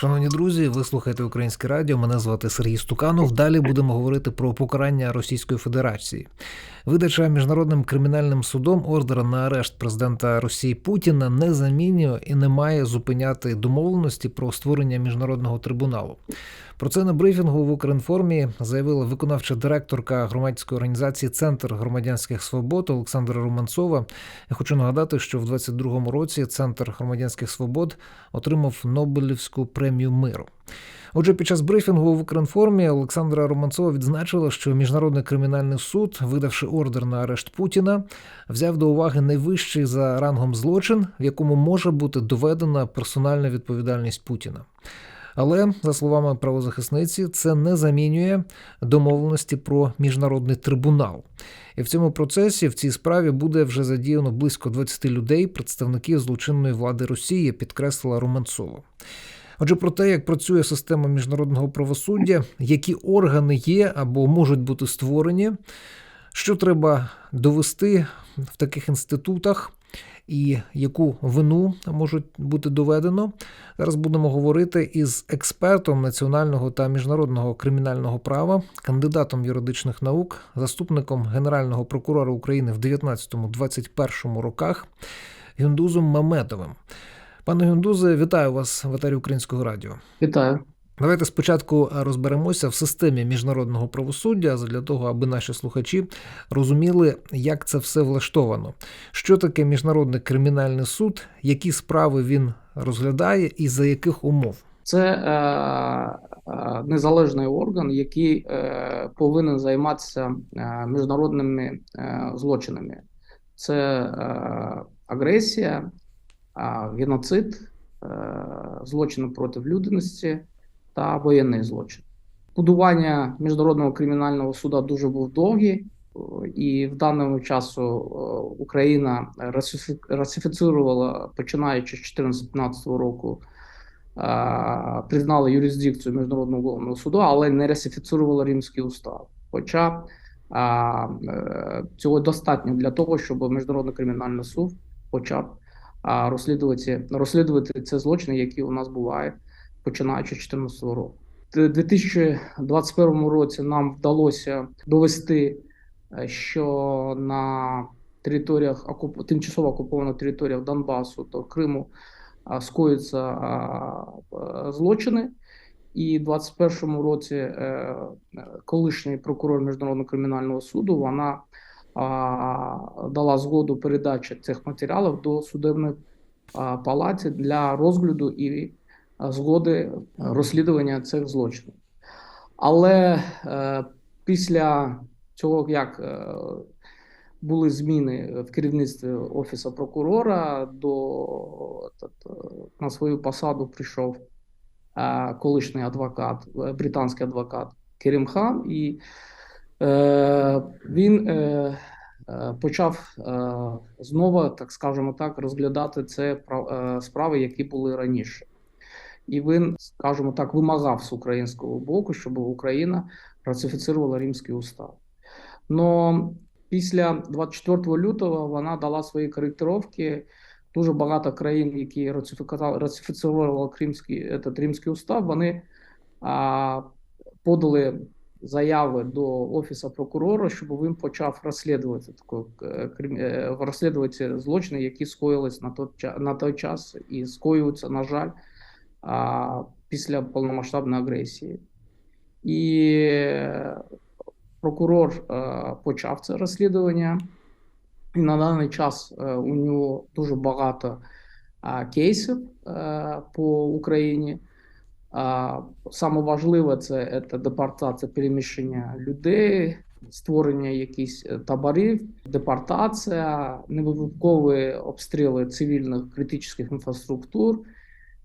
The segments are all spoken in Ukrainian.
Шановні друзі, ви слухаєте Українське радіо. Мене звати Сергій Стуканов. Далі будемо говорити про покарання Російської Федерації. Видача міжнародним кримінальним судом ордера на арешт президента Росії Путіна не замінює і не має зупиняти домовленості про створення міжнародного трибуналу. Про це на брифінгу в Укрінформі заявила виконавча директорка громадської організації Центр громадянських свобод Олександра Романцова. Я хочу нагадати, що в 22-му році Центр громадянських свобод отримав Нобелівську премію миру. Отже, під час брифінгу в Укрінформі Олександра Романцова відзначила, що міжнародний кримінальний суд, видавши ордер на арешт Путіна, взяв до уваги найвищий за рангом злочин, в якому може бути доведена персональна відповідальність Путіна. Але за словами правозахисниці, це не замінює домовленості про міжнародний трибунал. І в цьому процесі в цій справі буде вже задіяно близько 20 людей, представників злочинної влади Росії, підкреслила Романцова. Отже, про те, як працює система міжнародного правосуддя, які органи є або можуть бути створені, що треба довести в таких інститутах, і яку вину можуть бути доведено. Зараз будемо говорити із експертом національного та міжнародного кримінального права, кандидатом юридичних наук, заступником генерального прокурора України в 19-21 роках Гюндузом Мамедовим. Пане Гюндузе, вітаю вас в етері Українського радіо. Вітаю. Давайте спочатку розберемося в системі міжнародного правосуддя для того, аби наші слухачі розуміли, як це все влаштовано. Що таке міжнародний кримінальний суд, які справи він розглядає і за яких умов? Це е, е, незалежний орган, який е, повинен займатися е, міжнародними е, злочинами. Це е, агресія, е, геноцид, е, злочини проти людяності та воєнний злочин. Будування міжнародного кримінального суду дуже був довгий, і в даному часу Україна ратифіцировала, починаючи з 2014 року, е, признала юрисдикцію міжнародного уголовного суду, але не ратифіцировала Римський устав. Хоча е, цього достатньо для того, щоб міжнародний кримінальний суд почав розслідувати розслідувати ці злочини, які у нас бувають починаючи з 2014 року. У 2021 році нам вдалося довести, е, що на територіях тимчасово окупованих територіях Донбасу та Криму скоюються злочини. І в 2021 році е, колишній прокурор міжнародного кримінального суду вона дала згоду передачі цих матеріалів до судебної палати для розгляду і згоди розслідування цих злочинів. Але е, після цього, як е, були зміни в керівництві офісу прокурора, до на свою посаду прийшов е, колишній адвокат, е, британський адвокат Керім Хан, і е, він е, е почав е, знову, так скажемо так, розглядати це е, справи, які були раніше і він, скажімо так, вимагав з українського боку, щоб Україна ратифіцировала Римський устав. Но після 24 лютого вона дала свої коректировки. Дуже багато країн, які ратифіцировали Кримський Римський устав, вони а, подали заяви до офісу прокурора, щоб він почав розслідувати таку е, е, розслідувати злочини, які скоїлись на той на той час і скоюються, на жаль, після повномасштабної агресії. І прокурор почав це розслідування, і на даний час у нього дуже багато кейсів по Україні. Саме важливе це, це депортація переміщення людей. Створення якихось таборів, депортація, невипадкові обстріли цивільних критичних інфраструктур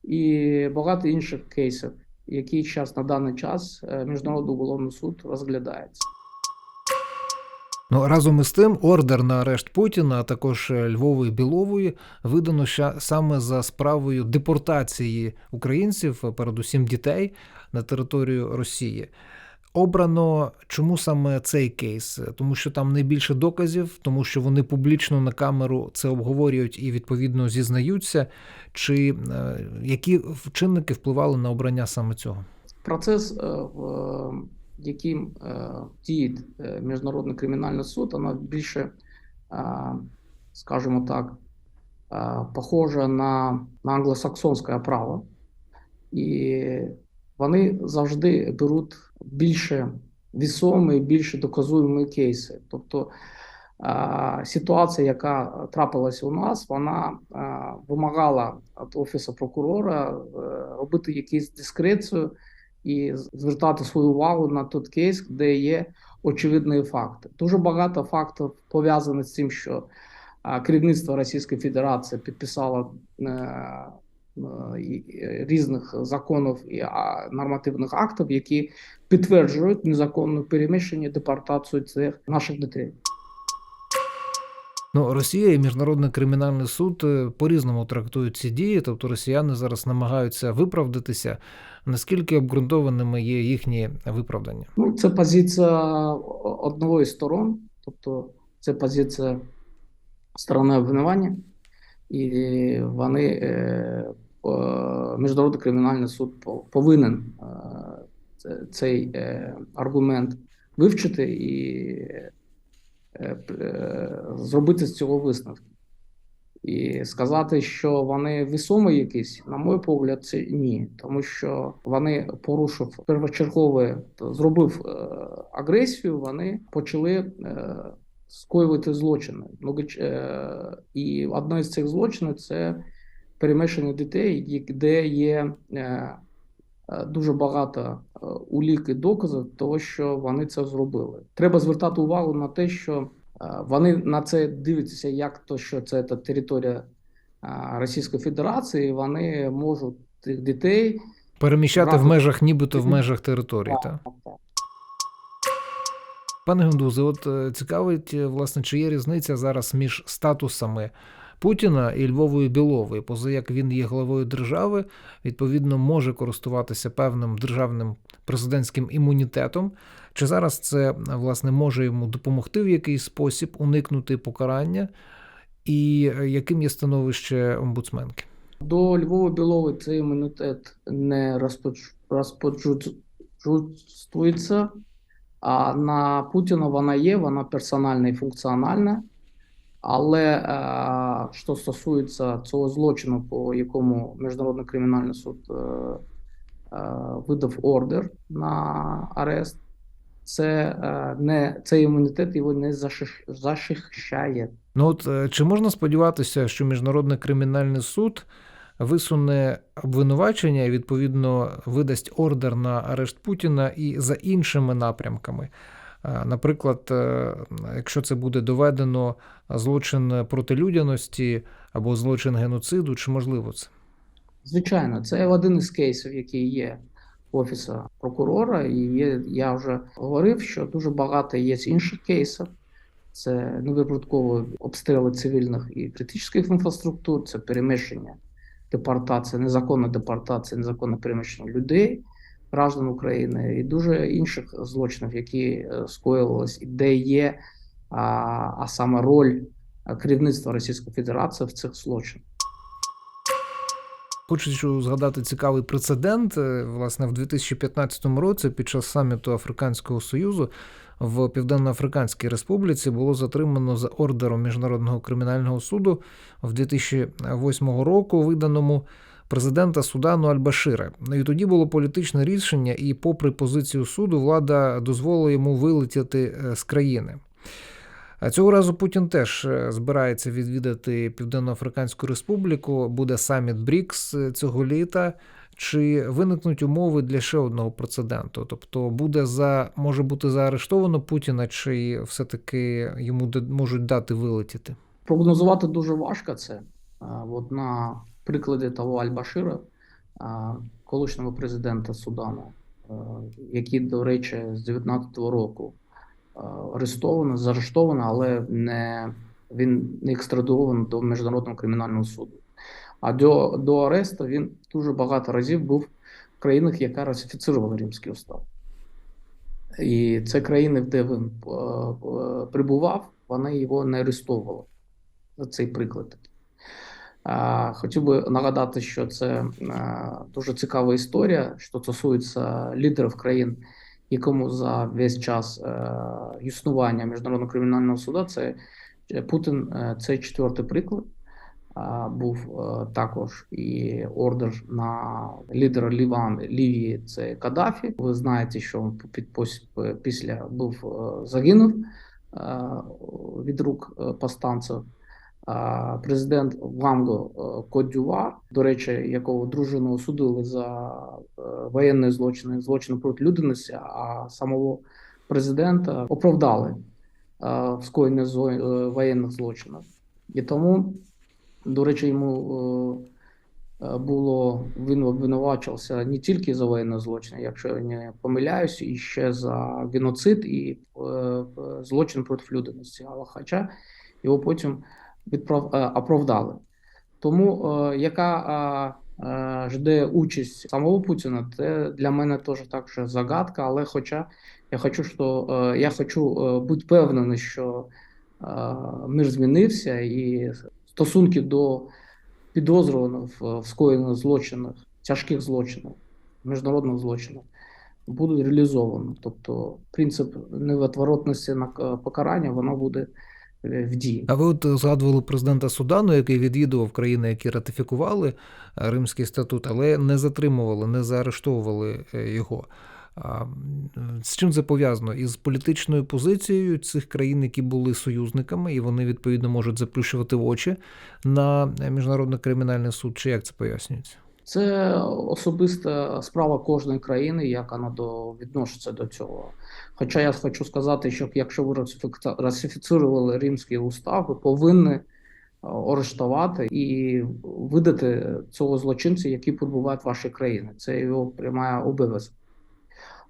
і багато інших кейсів, які час на даний час е, міжнародний уголовний суд розглядається. Ну разом із тим, ордер на арешт Путіна, а також е, Львової Білової, видано саме за справою депортації українців, передусім дітей, на територію Росії. обрано чому саме цей кейс? Тому що там найбільше доказів, тому що вони публічно на камеру це обговорюють і відповідно зізнаються. Чи е, які чинники впливали на обрання саме цього? Процес, е, яким е, діє е, Міжнародний кримінальний суд, вона більше, е, скажімо так, похожа на, на англосаксонське право, і вони завжди беруть більше вісомі, більше доказуємі кейси. Тобто ситуація, яка трапилася у нас, вона вимагала від офісу прокурора робити якусь дискрецію і звертати свою увагу на той кейс, де є очевидні факти. Дуже багато фактів пов'язаних з тим, що керівництво Російської Федерації підписало е, е, е, різних законів і нормативних актів, які підтверджують незаконне переміщення депортацію цих наших дітей. Ну, Росія і Міжнародний кримінальний суд е, по-різному трактують ці дії, тобто росіяни зараз намагаються виправдатися. Наскільки обґрунтованими є їхні виправдання? Ну, це позиція одного із сторон, тобто це позиція сторони обвинування, і вони е, Міжнародний кримінальний суд по- повинен е, цей аргумент вивчити і зробити з цього висновки. І сказати, що вони весомі якісь, на мій погляд, це ні, тому що вони порушив первочергове, зробив е, агресію, вони почали е, скоювати злочини. Е, і одне з цих злочинів це перемішання дітей, де є е, е, дуже багато е, улік і доказів того, що вони це зробили. Треба звертати увагу на те, що е, вони на це дивляться, як то, що це та територія е, Російської Федерації, вони можуть тих дітей Переміщати в межах, нібито в межах території. Так? Пане Гендузе, от е, цікавить, е, власне, чи є різниця зараз між статусами Путіна і Львової Білової, поза як він є главою держави, відповідно може користуватися певним державним президентським імунітетом. Чи зараз це власне може йому допомогти в якийсь спосіб уникнути покарання? І е, яким є становище омбудсменки? До Львова Білови цей імунітет не розпоч... розпочується, а на Путіна вона є, вона персональна і функціональна. Але е, що стосується цього злочину, по якому Міжнародний кримінальний суд е, е, видав ордер на арест, це е, не цей імунітет його не захищає. Ну от е, чи можна сподіватися, що Міжнародний кримінальний суд висуне обвинувачення і відповідно видасть ордер на арешт Путіна і за іншими напрямками? Е, Наприклад, е, якщо це буде доведено злочин проти людяності або злочин геноциду, чи можливо це? Звичайно, це один із кейсів, який є в офісі прокурора. І є, я вже говорив, що дуже багато є інших кейсів. Це невипадково обстріли цивільних і критичних інфраструктур, це переміщення, депортація, незаконна депортація, незаконне переміщення людей, граждан України і дуже інших злочинів, які е, скоювалися, і де є а, а саме роль е, керівництва Російської Федерації в цих злочинах. Хочу згадати цікавий прецедент. Е, Власне, в 2015 році під час саміту Африканського Союзу в Південно-Африканській Республіці було затримано за ордером Міжнародного кримінального суду в 2008 року, виданому президента Судану Аль-Башира. Ну і тоді було політичне рішення, і, попри позицію суду, влада дозволила йому вилетіти е, з країни. А цього разу Путін теж е, збирається відвідати Південно-Африканську Республіку. Буде саміт БРІКС е, цього літа. Чи виникнуть умови для ще одного прецеденту? Тобто буде за може бути заарештовано Путіна, чи все-таки йому можуть дати вилетіти? Прогнозувати дуже важко це. От на прикладі того Аль-Башира, колишнього президента Судану, який, до речі, з 19-го року а, арестований, заарештований, але не, він не екстрадований до Міжнародного кримінального суду. А до, до аресту він дуже багато разів був в країнах, яка ратифіцировала Римський устав. І це країни, де він е, е, прибував, вони його не арестовували. За цей приклад. Хотів би нагадати, що це дуже цікава історія, що стосується лідерів країн, якому за весь час існування міжнародного кримінального суду це е, Путін. е, Це четвертий приклад. Був е, також і ордер на лідера Ліван Лівії. Це Каддафі. Ви знаєте, що під після був загинув від рук повстанців. Президент Ванго е, Кот-Дювар, до речі, якого дружину осудили за е, воєнні злочини, злочини проти людяності, а самого президента оправдали е, в скоєнні е, воєнних злочинів. І тому, до речі, йому було він обвинувачувався не тільки за воєнні злочини, якщо я не помиляюсь, і ще за геноцид і злочин проти людяності. Але хоча його потім оправдали. Тому е, яка е, е, жде участь самого Путіна, це для мене теж також загадка. Але хоча я хочу, що е, я хочу е, бути певнений, що е, мир змінився, і стосунки до підозрюваних в скоєних злочинах, тяжких злочинах, міжнародних злочинах будуть реалізовані. Тобто принцип невідворотності на е, покарання воно буде е, в дії. А ви от згадували президента Судану, який відвідував країни, які ратифікували е, Римський статут, але не затримували, не заарештовували е, його. А, З чим це пов'язано? Із політичною позицією цих країн, які були союзниками, і вони відповідно можуть заплющувати очі на е, міжнародний кримінальний суд. Чи як це пояснюється? Це особиста справа кожної країни, як вона до відноситься до цього. Хоча я хочу сказати, що якщо ви ратифіцирували Римський устав, ви повинні е, арештувати і видати цього злочинця, який перебуває в вашій країні. Це його пряма обов'язок.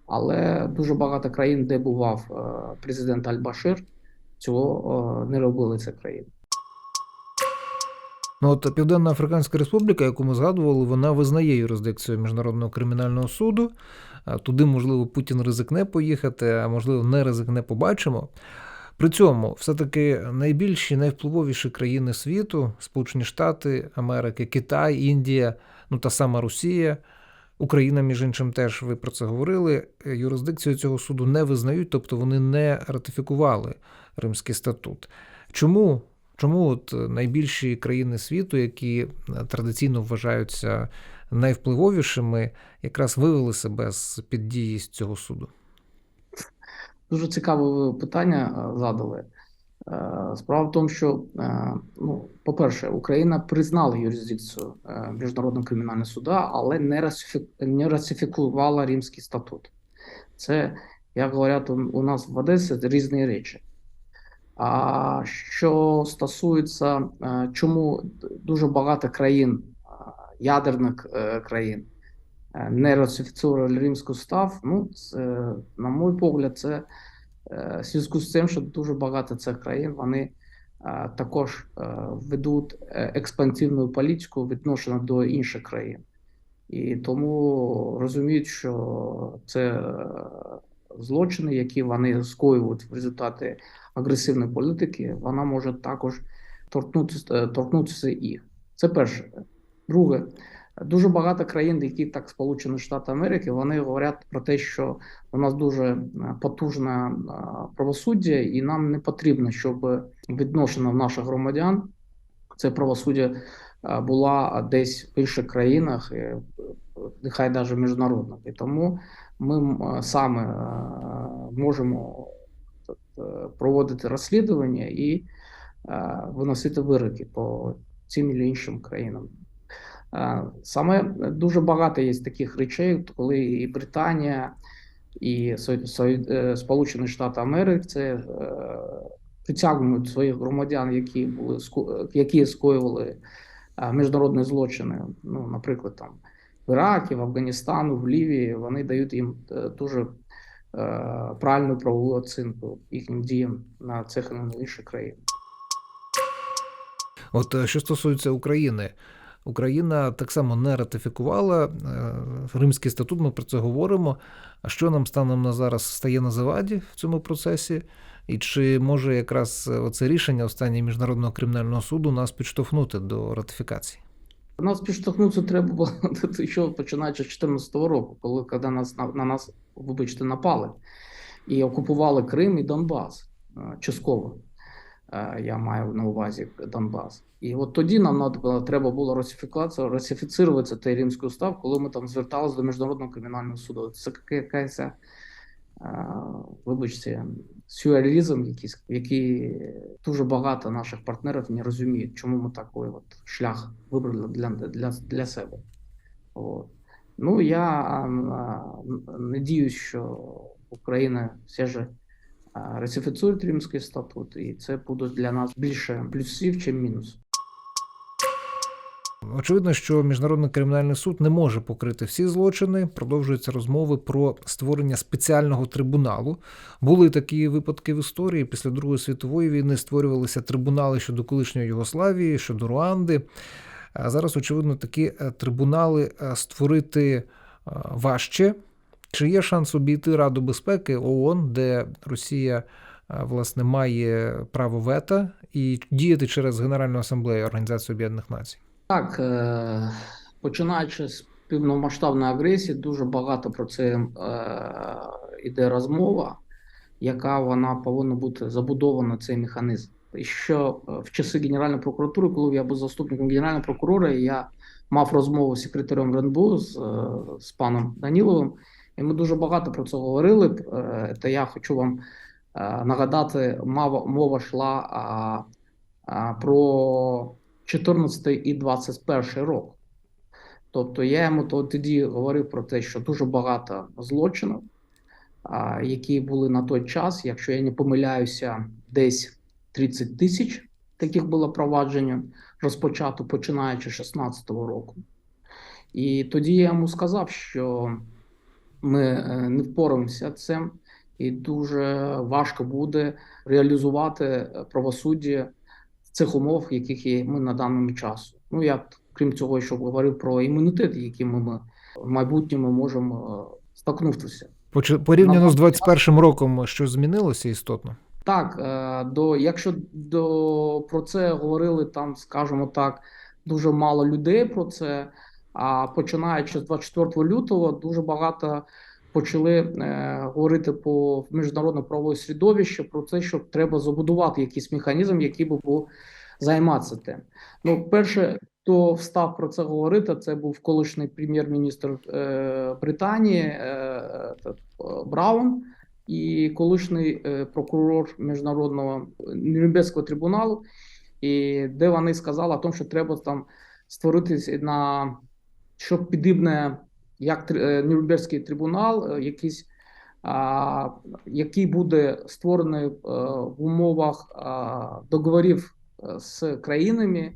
Але дуже багато країн, де бував е, президент Аль-Башир, цього е, не робили ці країни. Ну, от Південна Африканська Республіка, яку ми згадували, вона визнає юрисдикцію Міжнародного кримінального суду. Туди, можливо, Путін ризикне поїхати, а можливо, не ризикне, побачимо. При цьому все-таки найбільші, найвпливовіші країни світу Сполучені Штати Америки, Китай, Індія, ну та сама Росія, Україна, між іншим, теж ви про це говорили. Юрисдикцію цього суду не визнають, тобто вони не ратифікували Римський статут. Чому? Чому от найбільші країни світу, які е, традиційно вважаються найвпливовішими, якраз вивели себе з під дії цього суду? Дуже цікаве питання е, задали. Е, Справа в тому, що, ну, по-перше, Україна признала юрисдикцію Міжнародного кримінального суда, але не ратифікувала Римський статут. Це, як говорять у нас в Одесі, різні речі. А що стосується, е, чому дуже багато країн, е, ядерних е, країн, не ратифіцировали Римський устав, ну, це, на мій погляд, це в зв'язку з тим, що дуже багато цих країн вони також ведуть експансивну політику відношення до інших країн. І тому розуміють, що це злочини, які вони скоюють в результаті агресивної політики, вона може також торкнутися, е, торкнутися їх. Це перше. Друге, дуже багато країн, які так Сполучені Штати Америки, вони говорять про те, що у нас дуже е, потужне е, правосуддя, і нам не потрібно, щоб відношення наших громадян це правосуддя була десь в інших країнах, нехай навіть міжнародних. І тому ми саме можемо проводити розслідування і виносити вироки по цим і іншим країнам. Саме дуже багато є таких речей, коли і Британія, і е, Сполучені Штати Америки це е, притягнуть своїх громадян, які були які скоювали міжнародні злочини. Ну, наприклад, там в Іракі, в Афганістану, в Лівії, вони дають їм е, дуже правильну правову оцінку їхнім діям на цих і на інших країн. От е, що стосується України, Україна так само не ратифікувала е, Римський статут. Ми про це говоримо. А що нам станом на зараз стає на заваді в цьому процесі? І чи може якраз оце рішення останнього міжнародного кримінального суду нас підштовхнути до ратифікації? Нас підштовхнути треба було ще починаючи з 2014 року, коли, коли нас на, на нас, вибачте, напали і окупували Крим і Донбас е, частково. Е, Я маю на увазі Донбас. І от тоді нам надо- треба було ратифіцирувати цей римський устав, коли ми там зверталися до міжнародного кримінального суду. Це якась, е, вибачте, сюрреалізм, якийсь, який дуже багато наших партнерів не розуміють, чому ми такий от шлях вибрали для, для, для себе. От. Ну, я а, надіюсь, що Україна все ж а, ратифіцує Римський статут, і це буде для нас більше плюсів, ніж мінус. Очевидно, що міжнародний кримінальний суд не може покрити всі злочини. Продовжуються розмови про створення спеціального трибуналу. Були такі випадки в історії. Після Другої світової війни створювалися трибунали щодо колишньої Югославії, щодо Руанди. А зараз, очевидно, такі е, трибунали е, створити е, важче. Чи є шанс обійти Раду безпеки ООН, де Росія власне має право вето, і діяти через Генеральну асамблею Організації Об'єднаних Націй? Так, е, починаючи з повномасштабної агресії, дуже багато про це е, іде розмова, яка вона повинна бути забудована цей механізм. І що е, в часи Генеральної прокуратури, коли я був заступником генерального прокурора, я мав розмову з секретарем РНБУ з, е, з паном Даніловим, і ми дуже багато про це говорили. Е, Та я хочу вам е, нагадати, мова, мова йшла про 14 і 21 рок. Тобто я йому тоді говорив про те, що дуже багато злочинів, які були на той час, якщо я не помиляюся, десь 30 тисяч таких було провадження розпочато починаючи з 16-го року. І тоді я йому сказав, що ми е, не впораємося цим, і дуже важко буде реалізувати е, правосуддя цих умовах, в яких є ми на даному часу. Ну я крім цього, що говорив про імунітет, яким ми в майбутньому можемо е, Порівняно з 21 роком, що змінилося істотно? Так, е, до якщо до про це говорили там, скажімо так, дуже мало людей про це. А починаючи з 24 лютого, дуже багато почали е, говорити по міжнародне правове середовище про те, що треба забудувати якийсь механізм, який би був займатися тим. Ну, перше, хто встав про це говорити, це був колишній прем'єр-міністр е, Британії е, е, Браун і колишній е, прокурор міжнародного Нюрнберзького трибуналу, і де вони сказали о тому, що треба там створити на щоб підібне як е, Нюрнберзький трибунал, е, якийсь, а, який буде створений е, в умовах а, договорів з країнами,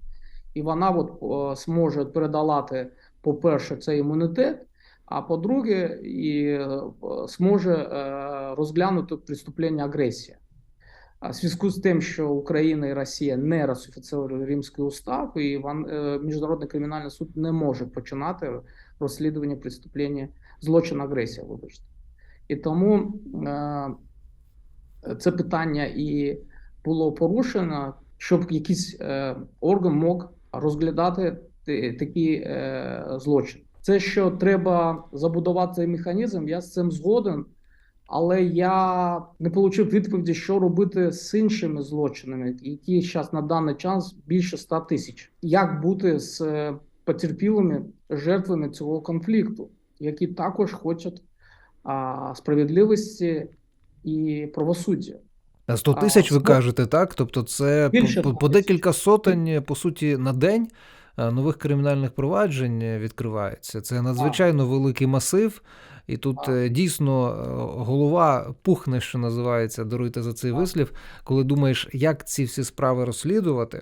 і вона от, зможе передалати, по-перше, цей імунітет. А по-друге, і зможе розглянути преступлення агресії. В зв'язку з тим, що Україна і Росія не ратифіцировали Римський устав, і міжнародний кримінальний суд не може починати розслідування преступлення злочин агресії, вибачте. І тому це питання і було порушено, щоб якийсь е, орган мог розглядати такі е, злочини. Це що треба забудувати цей механізм, я з цим згоден. Але я не отримав відповіді, що робити з іншими злочинами, які зараз на даний час більше 100 тисяч. Як бути з е, потерпілими жертвами цього конфлікту, які також хочуть а, справедливості і правосуддя? 100 тисяч, ви кажете, так? Тобто це Більше по, по декілька сотень, по суті, на день е, нових кримінальних проваджень відкривається. Це надзвичайно великий масив. І тут е, дійсно е, голова пухне, що називається, даруйте за цей вислів, коли думаєш, як ці всі справи розслідувати.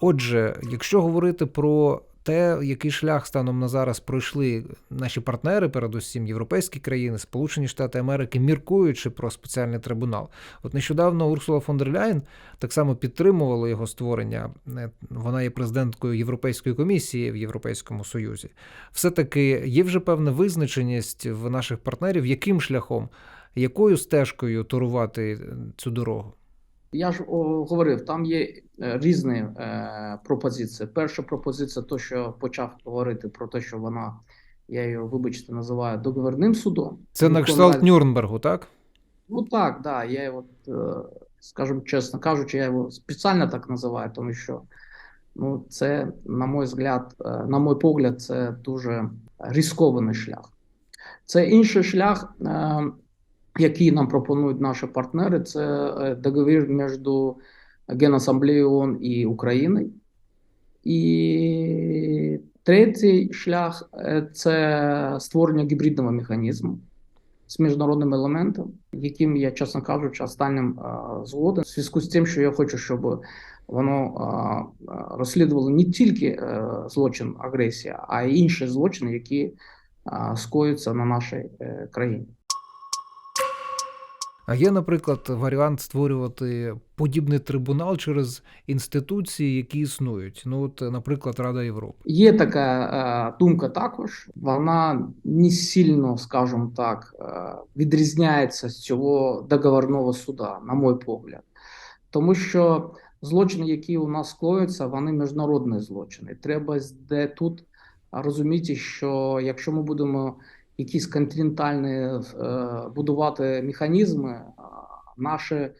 Отже, якщо говорити про те, який шлях станом на зараз пройшли наші партнери, передусім європейські країни, Сполучені Штати Америки, міркуючи про спеціальний трибунал. От нещодавно Урсула фон дер Ляйн так само підтримувала його створення. Е, Вона є президенткою Європейської комісії в Європейському Союзі. Все-таки є вже певна визначеність в наших партнерів, яким шляхом, якою стежкою турувати е, цю дорогу. Я ж о, говорив, там є е, різні е, пропозиції. Перша пропозиція, то що почав говорити про те, що вона, я її, вибачте, називаю договірним судом. Це на кшталт Нюрнбергу, так? Ну так, да, я його, е, скажімо чесно кажучи, я його спеціально так називаю, тому що ну, це, на мій взгляд, е, на мій погляд, це дуже ризикований шлях. Це інший шлях, е, який нам пропонують наші партнери, це е, договір між Генасамблеєю ООН і Україною. І третій шлях е, це створення гібридного механізму з міжнародним елементом, яким я, чесно кажучи, останнім е, згоден, в зв'язку з тим, що я хочу, щоб воно розслідувало не тільки злочин агресія, а й інші злочини, які скоюються на нашій країні. А є, наприклад, варіант створювати подібний трибунал через інституції, які існують. Ну, от, наприклад, Рада Європи. Є така е, думка також. Вона не сильно, скажімо так, е, відрізняється з цього договорного суда, на мій погляд. Тому що злочини, які у нас скоюються, вони міжнародні злочини. Треба де тут розуміти, що якщо ми будемо якісь континентальні е, будувати механізми, наші,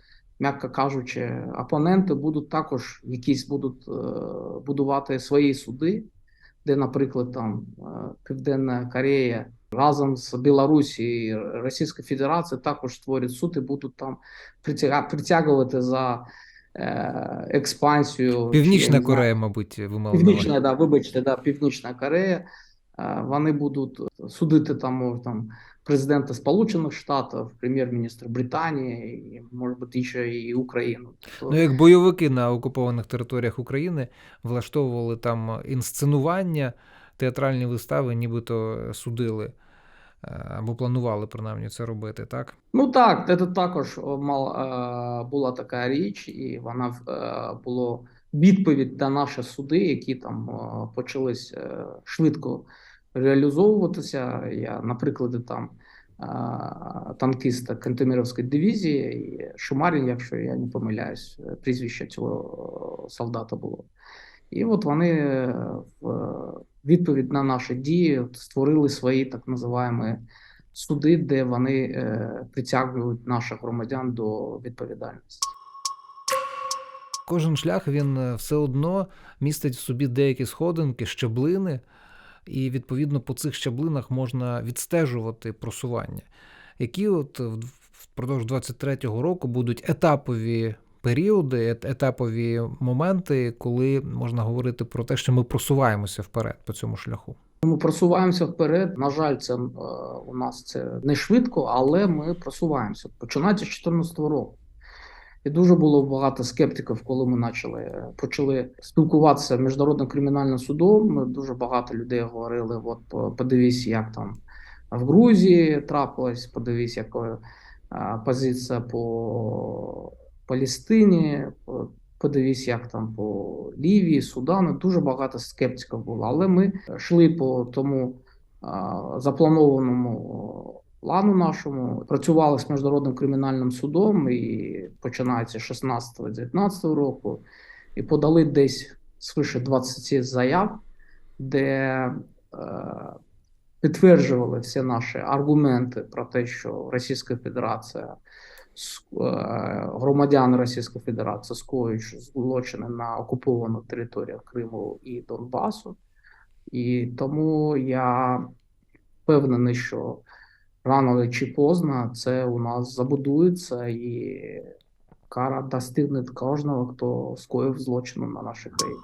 м'яко кажучи, опоненти будуть також якісь будуть е, будувати свої суди, де, наприклад, там е, Південна Корея разом з Білорусі і Російською Федерацією також створять суд і будуть там притягувати за експансію. Північна Корея, мабуть, ви мали Північна, да, вибачте, да, Північна Корея. Е, Вони будуть судити там, там президента Сполучених Штатів, прем'єр-міністра Британії, і, може бути, ще і Україну. Тобто, Ну, як бойовики на окупованих територіях України влаштовували там інсценування, театральні вистави, нібито судили е, або планували принаймні це робити, так? Ну так, це також е, була така річ, і вона було відповідь на наші суди, які там почались швидко реалізовуватися. Я, наприклад, там танкіста Кантеміровської дивізії, Шумарін, якщо я не помиляюсь, прізвище цього солдата було. І от вони е, в відповідь на наші дії створили свої так називаємо суди, де вони е, притягують наших громадян до відповідальності. Кожен шлях він е, все одно містить в собі деякі сходинки, щаблини, і відповідно по цих щаблинах можна відстежувати просування, які от впродовж 23-го року будуть етапові періоди, етапові моменти, коли можна говорити про те, що ми просуваємося вперед по цьому шляху. Ми просуваємося вперед. На жаль, це е, у нас це не швидко, але ми просуваємося. Починаючи з 2014 року. І дуже було багато скептиків, коли ми почали е, почали спілкуватися з міжнародним кримінальним судом. Дуже багато людей говорили: от по- подивись, як там в Грузії трапилось, подивись, яка е, позиція по Палестині, по- подивись, як там по Лівії, Судану. Дуже багато скептиків було. Але ми йшли по тому запланованому плану нашому, працювали з міжнародним кримінальним судом і починаючи з 16-19 року, і подали десь свише 20 заяв, де е, підтверджували всі наші аргументи про те, що Російська Федерація е, громадяни Російської Федерації скоюють злочини на окупованих територіях Криму і Донбасу. І тому я впевнений, що рано чи поздно це у нас забудується і кара достигне кожного, хто скоїв злочину на нашій країні.